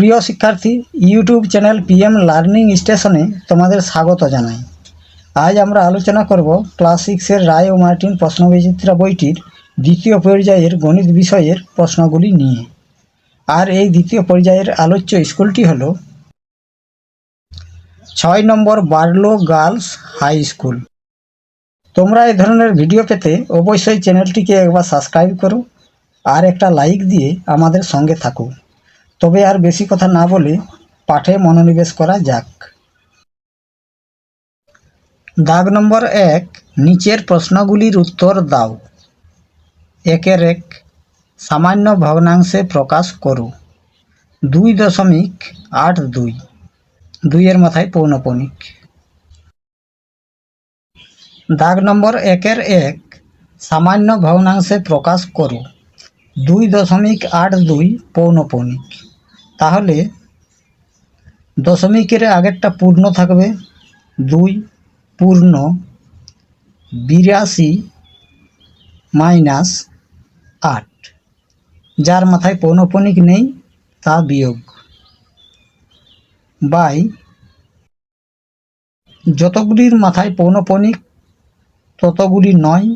প্রিয় শিক্ষার্থী YouTube channel PM learning স্টেশনে তোমাদের স্বাগত জানাই। আজ আমরা আলোচনা করব ক্লাস সিক্সের রায় ও মার্টিন প্রশ্নবিচিত্রা বইটির দ্বিতীয় পর্যায়ের গণিত বিষয়ের প্রশ্নগুলি নিয়ে। আর এই দ্বিতীয় পর্যায়ের আলোচ্য স্কুলটি হল ছয় নম্বর বার্লো গার্লস হাই স্কুল। তোমরা এই ধরনের ভিডিও পেতে অবশ্যই চ্যানেলটিকে একবার সাবস্ক্রাইব করো আর একটা লাইক দিয়ে আমাদের সঙ্গে থাকো। তবে আর বেশি কথা না বলে পাঠে মনোনিবেশ করা যাক। দাগ নম্বর এক, নিচের প্রশ্নগুলির উত্তর দাও। একের এক, সামান্য ভগ্নাংশে প্রকাশ করো। দুই দশমিক আট দুই, দুইয়ের মাথায় পৌনপণিক দাগ নম্বর একের এক, সামান্য ভগ্নাংশে প্রকাশ করো। দুই দশমিক আট দুই পৌনপণিক তাহলে দশমিকের আগেরটা পূর্ণ থাকবে দুই পূর্ণ বিরাশি মাইনাস আট। যার মাথায় পৌনপণিক নেই, তা বিয়োগ বাই যতগুলির মাথায় পৌনপণিক ততগুলি নয়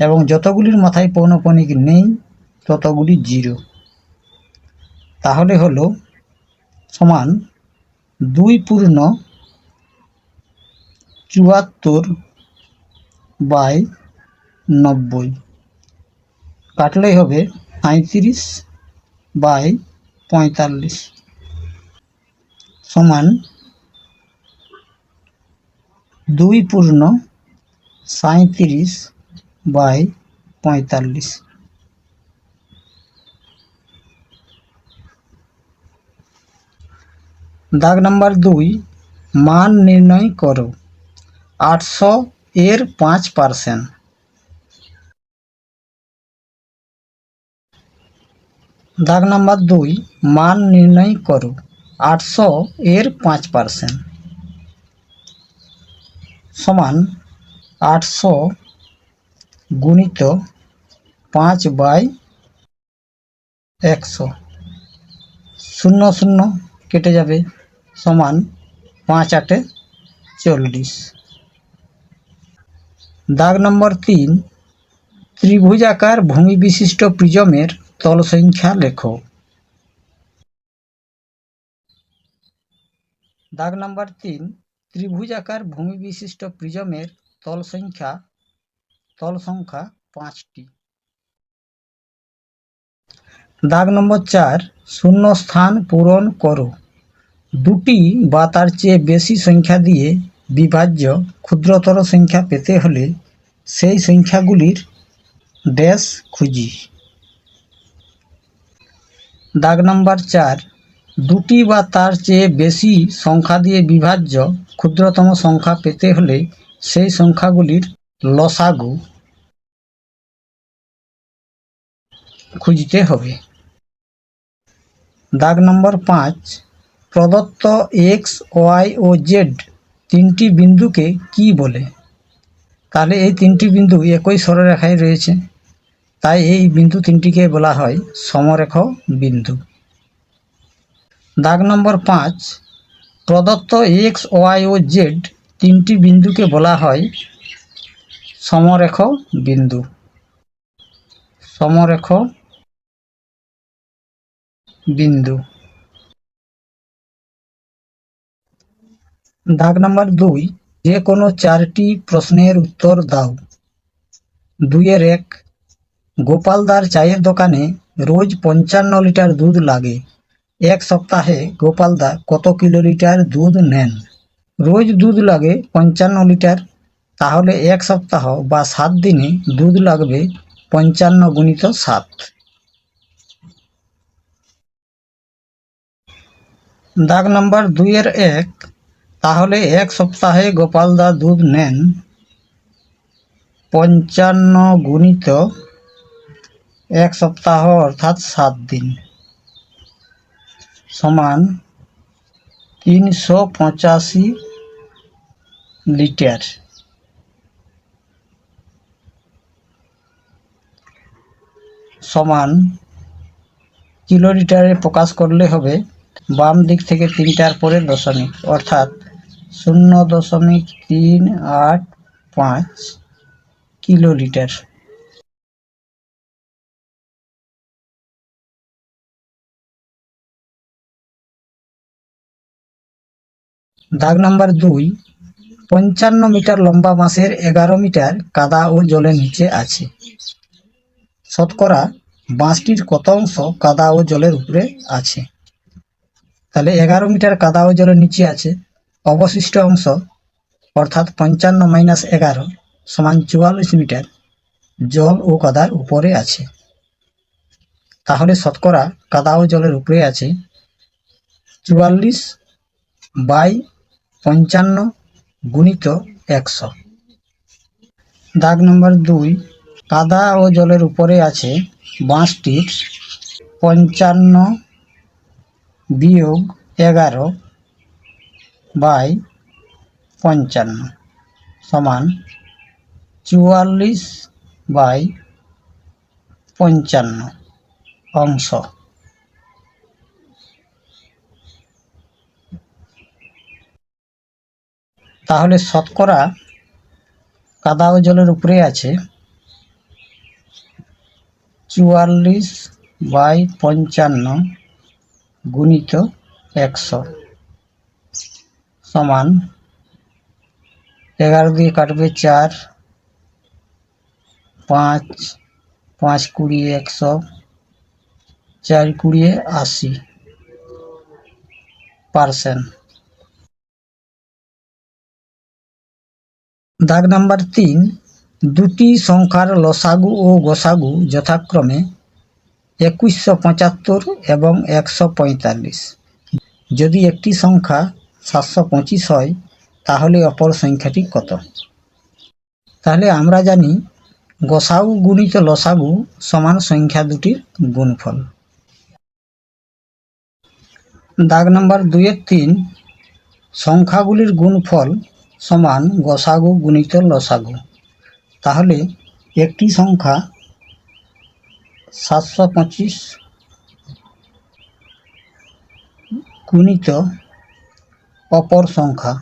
এবং যতগুলির মাথায় পৌনপণিক নেই, ততগুলি জিরো। তাহলে হল সমান দুই পূর্ণ চুয়াত্তর বাই নব্বই। কাটলেই হবে পঁয়ত্রিশ বাই পঁয়তাল্লিশ। সমান দুই পূর্ণ সাঁত্রিশ বাই পঁয়তাল্লিশ। দাগ নাম্বার দুই, মান নির্ণয় করো। আটশো এর পাঁচ পার্সেন্ট দাগ নাম্বার দুই, মান নির্ণয় করো। আটশো এর পাঁচ পার্সেন্ট সমান আটশো গুণিত পাঁচ বাই একশো। শূন্য শূন্য কেটে যাবে। সমান পাঁচ আটে চল্লিশ। দাগ নম্বর তিন, ত্রিভুজাকার ভূমি বিশিষ্ট প্রিজমের তল সংখ্যা লেখো। দাগ নম্বর তিন, ত্রিভুজাকার ভূমি বিশিষ্ট প্রিজমের তল সংখ্যা তল সংখ্যা পাঁচটি। দাগ নম্বর চার শূন্য স্থান পূরণ করো। দুটি বা তার চেয়ে বেশি সংখ্যা দিয়ে বিভাজ্য ক্ষুদ্রতর সংখ্যা পেতে হলে সেই সংখ্যাগুলির ড্যাশ খুঁজি। দাগ নম্বর চার, দুটি বা তার চেয়ে বেশি সংখ্যা দিয়ে বিভাজ্য ক্ষুদ্রতম সংখ্যা পেতে হলে সেই সংখ্যাগুলির লসাগু খুঁজতে হবে। দাগ নম্বর পাঁচ প্রদত্ত এক্স ওয়াই ও জেড তিনটি বিন্দুকে কি বলে? তাহলে এই তিনটি বিন্দু একই সরলরেখায় রয়েছে। তাই এই বিন্দু তিনটিকে বলা হয় সমরেখ বিন্দু। দাগ নম্বর পাঁচ, প্রদত্ত এক্স ওয়াই ও জেড তিনটি বিন্দুকে বলা হয় সমরেখ বিন্দু। সমরেখ বিন্দু। দাগ নাম্বার দুই, যে কোনো চারটি প্রশ্নের উত্তর দাও। দুইয়ের এক গোপালদার চায়ের দোকানে রোজ পঞ্চান্ন লিটার দুধ লাগে। এক সপ্তাহে গোপালদা কত কিলোলিটার দুধ নেন? রোজ দুধ লাগে পঞ্চান্ন লিটার, তাহলে এক সপ্তাহ বা সাত দিনে দুধ লাগবে পঞ্চান্ন গুণিত সাত। দাগ নাম্বার দুইয়ের এক তাহলে এক সপ্তাহে গোপালদা দুধ নেন। পঞ্চান্ন গুণিত এক সপ্তাহ, অর্থাৎ সাত দিন। সমান তিনশো পঁচাশি লিটার। সমান কিলোলিটারে প্রকাশ করলে হবে বাম দিক থেকে তিনটার পরে দশমিক, অর্থাৎ শূন্য দশমিক তিন আট পাঁচ কিলোলিটার। দাগ নাম্বার দুই, পঞ্চান্ন মিটার লম্বা বাঁশের এগারো মিটার কাদা ও জলের নিচে আছে। শতকরা বাঁশটির কত অংশ কাদা ও জলের উপরে আছে? তাহলে এগারো মিটার কাদা ও জলের নিচে আছে। অবশিষ্ট অংশ, অর্থাৎ পঞ্চান্ন মাইনাস এগারো সমান চুয়াল্লিশ মিটার জল ও কাদার উপরে আছে। তাহলে শতকরা কাদা ও জলের উপরে আছে চুয়াল্লিশ বাই পঞ্চান্ন গুণিত একশো। দাগ নম্বর দুই কাদা ও জলের উপরে আছে বাঁশটির পঞ্চান্ন বিয়োগ এগারো বাই পঞ্চান্ন সমান চুয়াল্লিশ বাই পঞ্চান্ন অংশ। তাহলে শতকরা কাদা ও জলের উপরে আছে চুয়াল্লিশ বাই পঞ্চান্ন গুণিত একশো। সমান এগারো দিয়ে কাটবে চার, পাঁচ পাঁচ কুড়ি একশো, চার কুড়িয়ে আশি পার্সেন্ট দাগ নাম্বার তিন, দুটি সংখ্যার লসাগু ও গোসাগু যথাক্রমে একুশশো পঁচাত্তর এবং একশো পঁয়তাল্লিশ। যদি একটি সংখ্যা সাতশো পঁচিশ হয়, তাহলে অপর সংখ্যাটি কত? তাহলে আমরা জানি গোসাগু গুণিত লসাগু সমান সংখ্যা দুটির গুণফল। দাগ নাম্বার দুইয়ের তিন, সংখ্যাগুলির গুণফল সমান গসাগু গুণিত লসাগু। তাহলে একটি সংখ্যা সাতশো পঁচিশ গুণিত অপর সংখ্যা।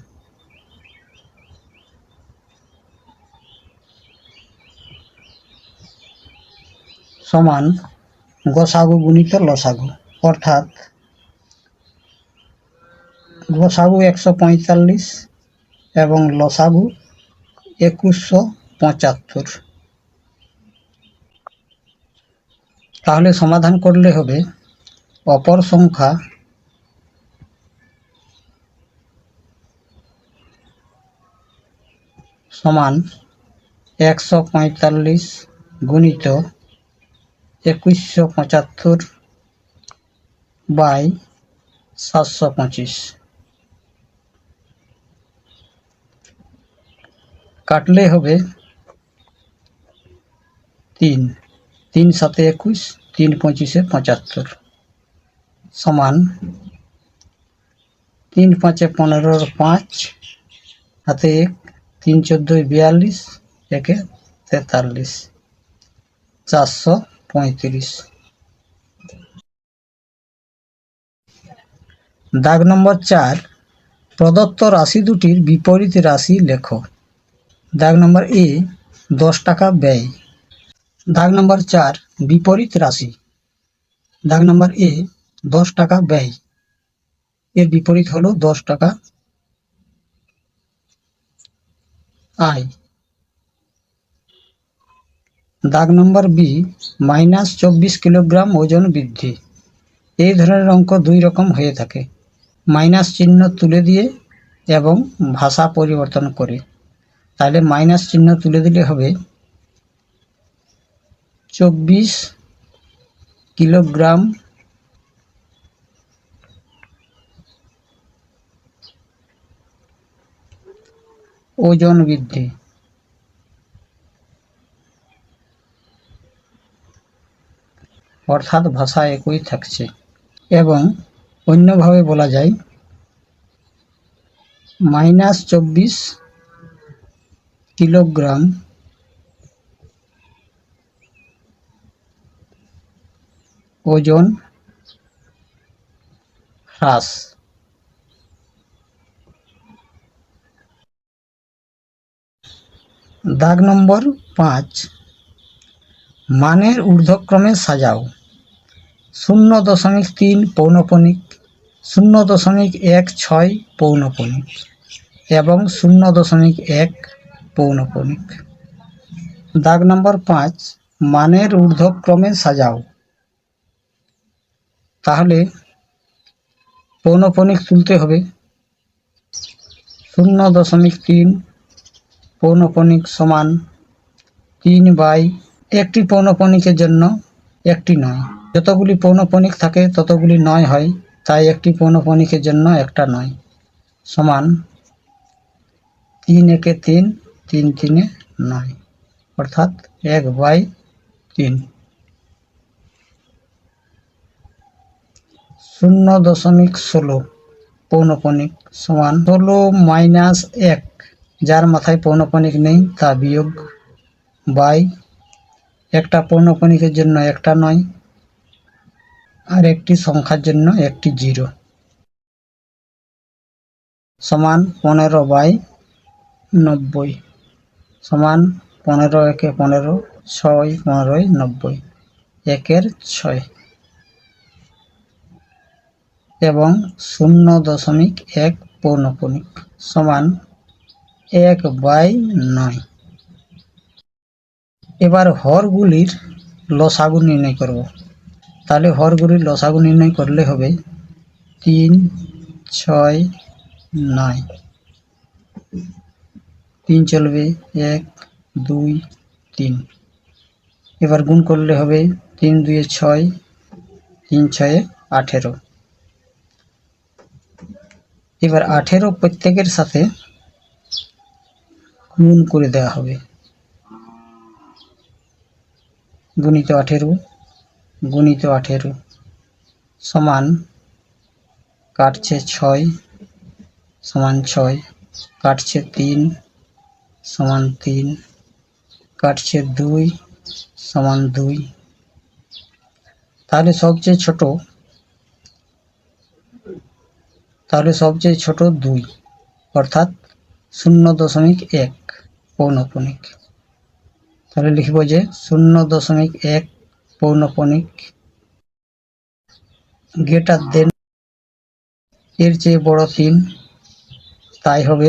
সমান গসাগু গুণিত লসাগু, অর্থাৎ গসাগু একশো পঁয়তাল্লিশ এবং লসাগু একুশশো পঁচাত্তর। তাহলে সমাধান করলে হবে অপর সংখ্যা সমান একশো পঁয়তাল্লিশ গুণিত একুশশো পঁচাত্তর বাই সাতশো পঁচিশ। কাটলে হবে তিন। তিন সাতে একুশ, তিন পঁচিশে পঁচাত্তর। সমান তিন পাঁচে পনেরোর পাঁচ হাতে এক তিন চোদ্দোয় বিয়াল্লিশ, একে তেতাল্লিশ। চারশো পঁয়ত্রিশ। দাগ নম্বর চার, প্রদত্ত রাশি দুটির বিপরীত রাশি লেখো। দাগ নম্বর এ, দশ টাকা ব্যয়। দাগ নম্বর চার, বিপরীত রাশি। দাগ নম্বর এ, দশ টাকা ব্যয়। এর বিপরীত হলো দশ টাকা আয় দাগ নম্বর বি, মাইনাস চব্বিশ কিলোগ্রাম ওজন বৃদ্ধি। এই ধরনের অঙ্ক দুই রকম হয়ে থাকে। মাইনাস চিহ্ন তুলে দিয়ে এবং ভাষা পরিবর্তন করে। তাহলে মাইনাস চিহ্ন তুলে দিলে হবে চব্বিশ কিলোগ্রাম ওজন বৃদ্ধি। অর্থাৎ ভাষা একই থাকছে এবং অন্যভাবে বলা যায়, মাইনাস চব্বিশ কিলোগ্রাম ওজন হ্রাস। দাগ নম্বর পাঁচ। মানের ঊর্ধ্বক্রমে সাজাও। শূন্য দশমিক তিন পৌনপণিক শূন্য দশমিক এক ছয় পৌনপণিক এবং শূন্য দশমিক এক পৌনপণিক দাগ নম্বর পাঁচ, মানের ঊর্ধ্বক্রমে সাজাও। তাহলে পৌনপণিক তুলতে হবে। শূন্য দশমিক তিন পৌনপণিক সমান তিন বাই একটি পৌনপণিকের জন্য একটি নয়। যতগুলি পৌনপণিক থাকে, ততগুলি নয় হয়, তাই একটি পৌনপণিকের জন্য একটা নয়। সমান তিন একে তিন তিন তিনে নয়, অর্থাৎ এক বাই তিন। শূন্য দশমিক ষোলো পৌনপণিক সমান ষোলো মাইনাস এক যার মাথায় পৌনপণিক নেই, তা বিয়োগ বাই একটা পৌনপণিকের জন্য একটা নয়, আর একটি সংখ্যার জন্য একটি জিরো। সমান পনেরো বাই নব্বই। সমান পনেরো একে পনেরো, ছয় পনেরোই নব্বই, একের ছয়। এবং শূন্য দশমিক এক পৌনপণিক সমান এক বাই নয়। এবার হরগুলির লসাগু নির্ণয় করব। তাহলে হরগুলির লসাগু নির্ণয় করলে হবে তিন, ছয়, নয়। তিন চলবে এক, দুই, তিন। এবার গুণ করলে হবে তিন দুয়ে ছয়, তিন, ছয়ে, আঠেরো। এবার আঠেরো প্রত্যেকের সাথে গুণ করে দেওয়া হবে। গুণিত আঠেরো গুণিত আঠেরো সমান কাটছে ছয়, সমান ছয় কাটছে তিন, সমান তিন কাটছে দুই, সমান দুই। তাহলে সবচেয়ে ছোট, তাহলে সবচেয়ে ছোট দুই, অর্থাৎ শূন্য দশমিক এক। পৌনপণিক তাহলে লিখব যে শূন্য দশমিক এক পৌনপণিক গেটার দেন এর চেয়ে বড় তিন, তাই হবে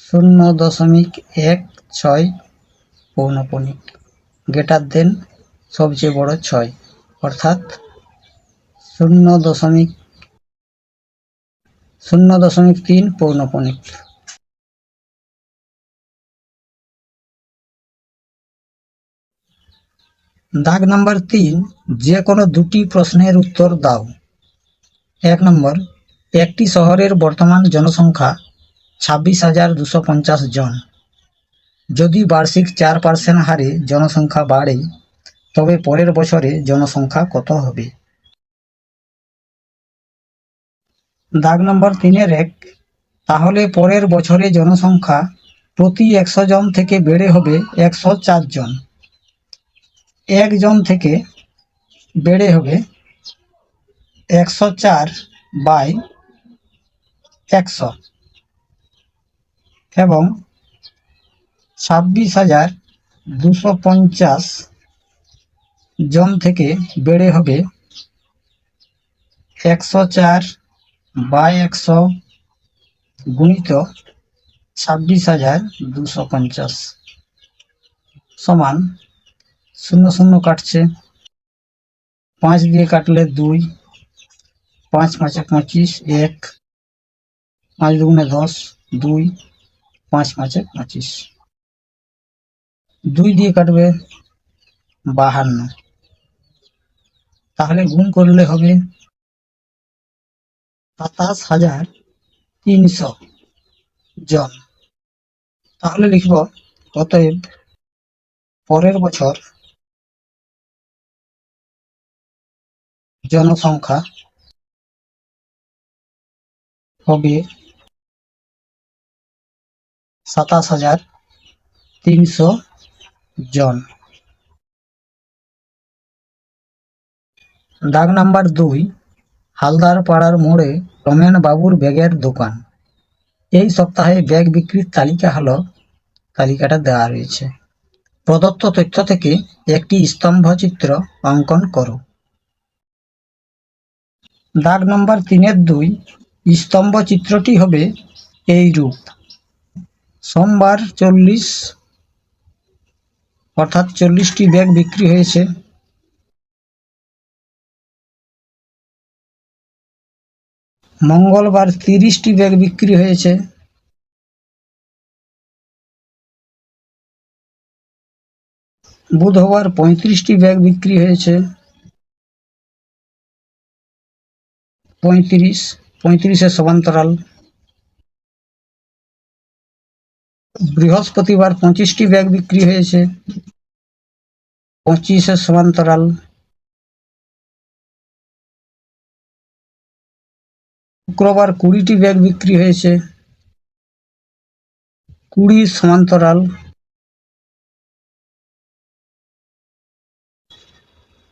শূন্য দশমিক এক ছয় পৌনপণিক গেটার দেন সবচেয়ে বড় ছয়, অর্থাৎ শূন্য দশমিক শূন্য দশমিক তিন পৌনপণিক দাগ নাম্বার তিন, যে কোনো দুটি প্রশ্নের উত্তর দাও। এক নম্বর, একটি শহরের বর্তমান জনসংখ্যা ছাব্বিশ হাজার দুশো পঞ্চাশ জন। যদি বার্ষিক চার পার্সেন্ট হারে জনসংখ্যা বাড়ে, তবে পরের বছরে জনসংখ্যা কত হবে? দাগ নম্বর তিনের এক, তাহলে পরের বছরে জনসংখ্যা প্রতি একশো জন থেকে বেড়ে হবে একশো চার জন। একজন থেকে বেড়ে হবে একশো চার বাই একশো এবং ছাব্বিশ হাজার দুশো পঞ্চাশ জন থেকে বেড়ে হবে একশো চার বাই একশো গুণিত ছাব্বিশ হাজার দুশো পঞ্চাশ সমান শূন্য শূন্য কাটছে। পাঁচ দিয়ে কাটলে দুই, পাঁচ পাঁচে পঁচিশ, এক, পাঁচ দুগুণে দশ, দুই, পাঁচ পাঁচে পঁচিশ। দুই দিয়ে কাটবে বাহান্ন। তাহলে গুণ করলে হবে সাতাশ হাজার তিনশো জন। তাহলে লিখব, অতএব পরের বছর জনসংখ্যা হবে সাতাশ হাজার তিনশো জন। দাগ নাম্বার দুই হালদার পাড়ার মোড়ে রমেন বাবুর ব্যাগের দোকান। এই সপ্তাহে ব্যাগ বিক্রির তালিকা হলো, তালিকাটা দেওয়া রয়েছে। প্রদত্ত তথ্য থেকে একটি স্তম্ভচিত্র অঙ্কন করো। দাগ নম্বর তিনের দুই, স্তম্ভ চিত্রটি হবে এই রূপ। সোমবার চল্লিশ, অর্থাৎ চল্লিশটি ব্যাগ বিক্রি হয়েছে। মঙ্গলবার তিরিশটি ব্যাগ বিক্রি হয়েছে। বুধবার পঁয়ত্রিশটি ব্যাগ বিক্রি হয়েছে। পঁয়ত্রিশ পঁয়ত্রিশের সমান্তরাল। বৃহস্পতিবার পঁচিশটি ব্যাগ বিক্রি হয়েছে। পঁচিশের সমান্তরাল। শুক্রবার কুড়িটি ব্যাগ বিক্রি হয়েছে। কুড়ি সমান্তরাল।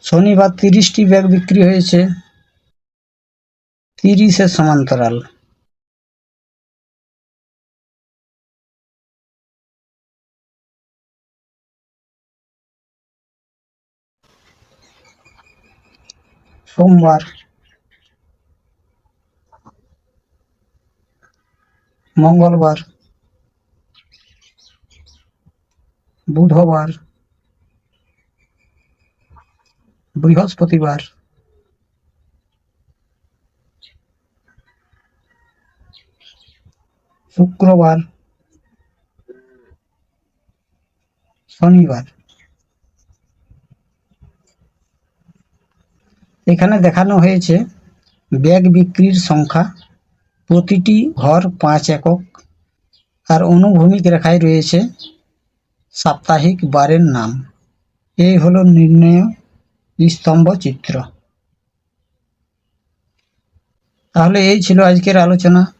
শনিবার তিরিশটি ব্যাগ বিক্রি হয়েছে। তিরিশের সমান্তরাল সোমবার মঙ্গলবার বুধবার বৃহস্পতিবার শুক্রবার। শনিবার। এখানে দেখানো হয়েছে, ব্যাগ বিক্রির সংখ্যা, প্রতিটি ঘর পাঁচ একক, আর অনুভূমিক রেখায় রয়েছে সাপ্তাহিক বারের নাম। এই হলো নির্ণয় স্তম্ভ চিত্র। তাহলে এই ছিল আজকের আলোচনা।